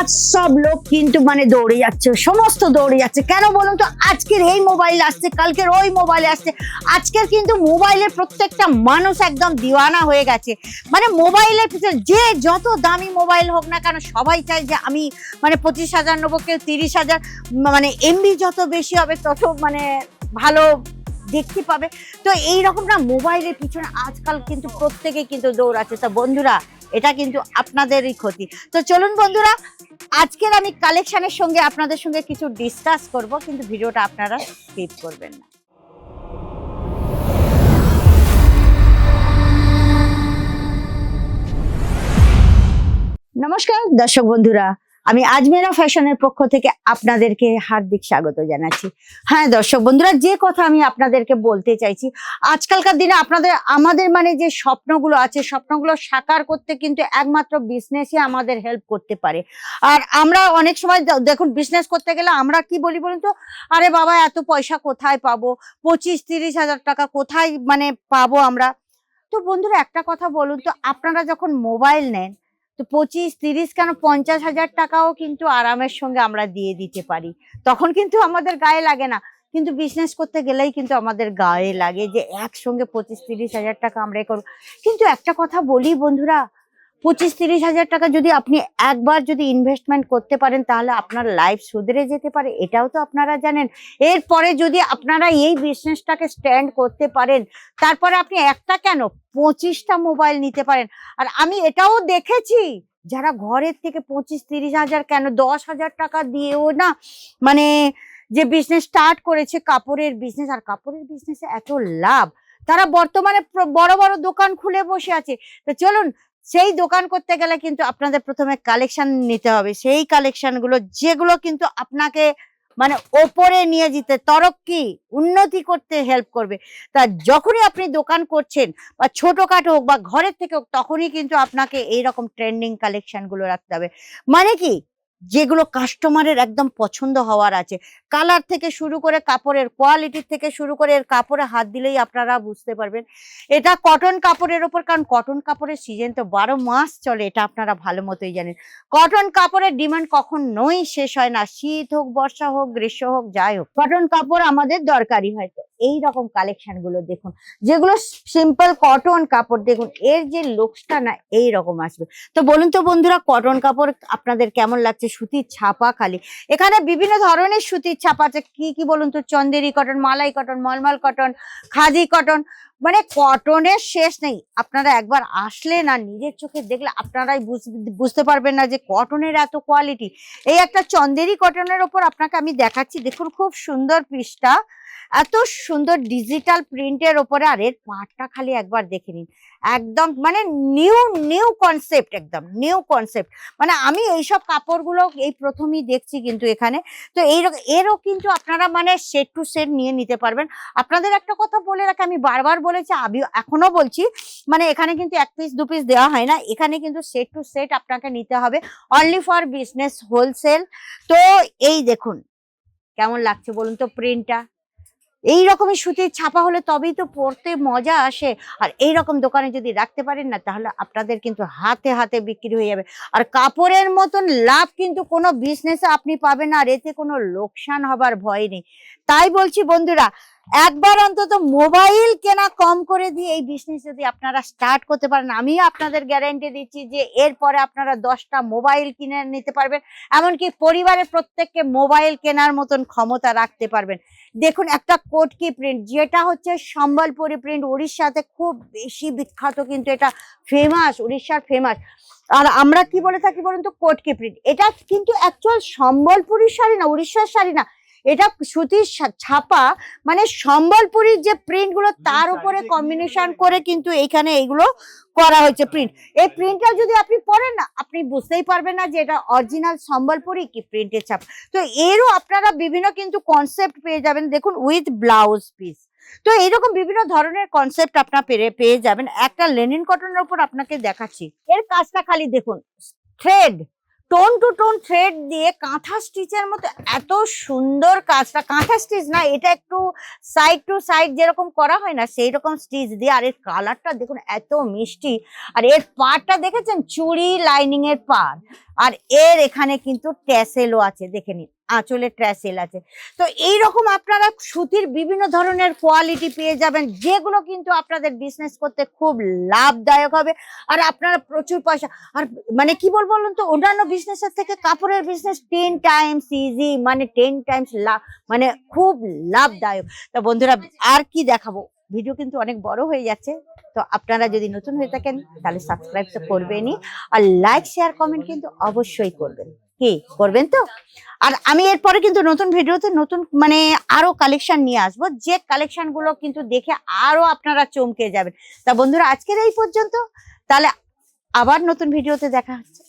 আজ সব লোক কিন্তু মানে দৌড়ে যাচ্ছে, সমস্ত দৌড়ে যাচ্ছে। কেন বলুন তো? আজকের এই মোবাইল আসছে, কালকের ওই মোবাইল আসছে। আজকের কিন্তু মোবাইলের প্রত্যেকটা মানুষ একদম দিওয়ানা হয়ে গেছে। মানে মোবাইলের পিছনে যে যত দামি মোবাইল হোক না কেন, সবাই চায় যে আমি মানে পঁচিশ হাজার নেব, কেউ তিরিশ হাজার মানে এমবি যত বেশি হবে, তত মানে ভালো দেখতে পাবে। তো এই রকম না মোবাইলের পিছনে আজকাল কিন্তু প্রত্যেকে কিন্তু দৌড়াচ্ছে। তো বন্ধুরা, এটা কিন্তু আপনাদেরই ক্ষতি। তো চলুন বন্ধুরা, আজকের আমি কালেকশনের সঙ্গে আপনাদের সঙ্গে কিছু ডিসকাস করব, কিন্তু ভিডিওটা আপনারা স্কিপ করবেন না। নমস্কার, দর্শক বন্ধুরা। আমি আজমেরা ফ্যাশনের পক্ষ থেকে আপনাদেরকে হার্দিক স্বাগত জানাচ্ছি। হ্যাঁ দর্শক বন্ধুরা, যে কথা আমি আপনাদেরকে বলতে চাইছি, আজকালকার দিনে আপনাদের, আমাদের মানে যে স্বপ্নগুলো আছে, স্বপ্নগুলো সাকার করতে কিন্তু একমাত্র বিজনেসই আমাদের হেল্প করতে পারে। আর আমরা অনেক সময় দেখুন বিজনেস করতে গেলে আমরা কি বলি বলুন তো? আরে বাবা, এত পয়সা কোথায় পাবো? পঁচিশ তিরিশ হাজার টাকা কোথায় মানে পাবো আমরা? তো বন্ধুরা, একটা কথা বলুন তো, আপনারা যখন মোবাইল নেন তো পঁচিশ, তিরিশ কেন পঞ্চাশ হাজার টাকাও কিন্তু আরামের সঙ্গে আমরা দিয়ে দিতে পারি। তখন কিন্তু আমাদের গায়ে লাগে না। কিন্তু বিজনেস করতে গেলেই কিন্তু আমাদের গায়ে লাগে যে একসঙ্গে পঁচিশ, তিরিশ হাজার টাকা আমরা এ করব। কিন্তু একটা কথা বলি বন্ধুরা পঁচিশ তিরিশ হাজার টাকা যদি আপনি একবার যদি ইনভেস্টমেন্ট করতে পারেন, তাহলে আপনার লাইফ সুধরে যেতে পারে, এটাও তো আপনারা জানেন। এরপরে যদি আপনারা এই বিজনেসটাকে স্ট্যান্ড করতে পারেন, তারপরে আপনি একটা কেন? পঁচিশটা মোবাইল নিতে পারেন। আর আমি এটাও দেখেছি, যারা ঘরের থেকে পঁচিশ তিরিশ হাজার কেন? দশ হাজার টাকা দিয়েও না মানে যে বিজনেস স্টার্ট করেছে, কাপড়ের বিজনেস আর কাপড়ের বিজনেসে এত লাভ। তারা বর্তমানে বড় বড় দোকান খুলে বসে আছে। তো চলুন সেই দোকান করতে গেলে কিন্তু আপনাদের প্রথমে কালেকশন নিতে হবে। সেই কালেকশনগুলো, যেগুলো কিন্তু আপনাকে মানে ওপরে নিয়ে যেতে তরক্কি উন্নতি করতে হেল্প করবে। তা যখনই আপনি দোকান করছেন, বা ছোটোখাটো হোক বা ঘরের থেকে হোক, তখনই কিন্তু আপনাকে এইরকম ট্রেন্ডিং কালেকশনগুলো রাখতে হবে। মানে কি? যেগুলো কাস্টমারের একদম পছন্দ হওয়ার আছে। কালার থেকে শুরু করে কাপড়ের কোয়ালিটির থেকে শুরু করে এর কাপড়ে হাত দিলেই আপনারা বুঝতে পারবেন। এটা কটন কাপড়ের ওপর কারণ কটন কাপড়ের সিজন তো বারো মাস চলে, এটা আপনারা ভালো মতোই জানেন। কটন কাপড়ের ডিমান্ড কখনোই শেষ হয় না। শীত হোক, বর্ষা হোক, গ্রীষ্ম হোক, যাই হোক কটন কাপড় আমাদের দরকারি হয়। তো এই রকম কালেকশনগুলো দেখুন, যেগুলো সিম্পল কটন কাপড়, দেখুন, এর যে লুকসটা না, এই রকম আসবে। তো বলুন তো বন্ধুরা কটন কাপড় আপনাদের কেমন লাগছে? সুতির ছাপা খালি। এখানে বিভিন্ন ধরনের সুতির ছাপা আছে। কি কি বলুন তো? চন্দেরি কটন মালাই কটন মলমল কটন খাদি কটন মানে কটনের শেষ নেই। আপনারা একবার আসলে না নিজের চোখে দেখলে আপনারাই বুঝ- বুঝতে পারবেন না যে কটনের এত কোয়ালিটি এই একটা চন্দেরি কটনের ওপর আপনাকে আমি দেখাচ্ছি। দেখুন খুব সুন্দর পিসটা এত সুন্দর ডিজিটাল প্রিন্টের ওপরে আর এর পাটটা খালি একবার দেখে নিন। একদম মানে নিউ নিউ কনসেপ্ট একদম নিউ কনসেপ্ট মানে আমি এইসব কাপড়গুলো এই প্রথমেই দেখছি কিন্তু এখানে। তো এই এরও কিন্তু আপনারা মানে সেট টু সেট নিয়ে নিতে পারবেন। আপনাদের একটা কথা বলে রাখি, আমি বারবার বলেছি আমি এখনও বলছি মানে এখানে কিন্তু এক পিস দু পিস দেওয়া হয় না, এখানে কিন্তু সেট টু সেট আপনাকে নিতে হবে অনলি ফর বিজনেস হোলসেল তো এই দেখুন, কেমন লাগছে বলুন তো প্রিন্টটা এই রকমের সুতির ছাপা হলে তবেই তো পড়তে মজা আসে। আর এই রকম দোকানে যদি রাখতে পারেন না, তাহলে আপনাদের কিন্তু হাতে হাতে বিক্রি হয়ে যাবে। আর কাপড়ের মতন লাভ কিন্তু কোনো বিজনেসে আপনি পাবেন না, আর এতে কোনো লোকসান হবার ভয় নেই। তাই বলছি বন্ধুরা একবার অন্তত মোবাইল কেনা কম করে দিয়ে এই বিজনেস যদি আপনারা স্টার্ট করতে পারেন আমি আপনাদের গ্যারেন্টি দিচ্ছি যে এরপরে আপনারা দশটা মোবাইল কিনে নিতে পারবেন, এমনকি পরিবারের প্রত্যেককে মোবাইল কেনার মতন ক্ষমতা রাখতে পারবেন। দেখুন, একটা কোটকি প্রিন্ট যেটা হচ্ছে সম্বলপুরি প্রিন্ট উড়িষ্যাতে খুব বেশি বিখ্যাত কিন্তু এটা ফেমাস উড়িষ্যার ফেমাস আর আমরা কি বলে থাকি বলুন তো কোটকি প্রিন্ট এটা কিন্তু অ্যাকচুয়াল সম্বলপুরি শাড়ি না, উড়িষ্যার শাড়ি না। এটা সুতির ছাপা মানে সম্বলপুরীর যে প্রিন্টগুলো তার উপরে কম্বিনেশন করে কিন্তু এইখানে এইগুলো করা হয়েছে প্রিন্ট এই প্রিন্টটা যদি আপনি পরেন না আপনি বুঝতেই পারবেন না যে এটা অরিজিনাল সম্বলপুরি কি প্রিন্টের ছাপ। তো এরও আপনারা বিভিন্ন কিন্তু কনসেপ্ট পেয়ে যাবেন। দেখুন উইথ ব্লাউজ পিস তো এইরকম বিভিন্ন ধরনের কনসেপ্ট আপনার পেয়ে পেয়ে যাবেন। একটা লেনিন কটনের উপর আপনাকে দেখাচ্ছি। এর কাজটা খালি দেখুন thread tone to tone thread দিয়ে কাঁথা স্টিচের মতো এত সুন্দর কাজটা। কাঁথা স্টিচ না, এটা একটু সাইড টু সাইড যেরকম করা হয় না সেই রকম স্টিচ দিয়ে। আর এর কালারটা দেখুন, এত মিষ্টি। আর এর পাড়টা দেখেছেন? চুড়ি লাইনিংয়ের পাড় আর এর এখানে কিন্তু ট্যাসেলও আছে, দেখে নিন, আঁচলে ট্যাসেল আছে। তো এই রকম আপনারা সুতির বিভিন্ন ধরনের কোয়ালিটি পেয়ে যাবেন, যেগুলো কিন্তু আপনাদের বিজনেস করতে খুব লাভদায়ক হবে। আর আপনারা প্রচুর পয়সা, আর মানে কি বলব বলুন তো, অন্যান্য বিজনেসের থেকে কাপড়ের বিজনেস টেন টাইমস ইজি মানে টেন টাইমস লাভ মানে খুব লাভদায়ক। তা বন্ধুরা, আর কি দেখাবো? ভিডিও কিন্তু অনেক বড় হয়ে যাচ্ছে। তো আপনারা যদি নতুন হয়ে থাকেন, তাহলে সাবস্ক্রাইব তো করবেনই। আর লাইক শেয়ার কমেন্ট কিন্তু অবশ্যই করবেন। কি? করবেন তো? আর আমি এরপরে কিন্তু নতুন ভিডিওতে নতুন মানে আরও কালেকশন নিয়ে আসব। যে কালেকশনগুলো কিন্তু দেখে আরও আপনারা চমকে যাবেন। তা বন্ধুরা, আজকের এই পর্যন্ত। তাহলে আবার নতুন ভিডিওতে দেখা হচ্ছে।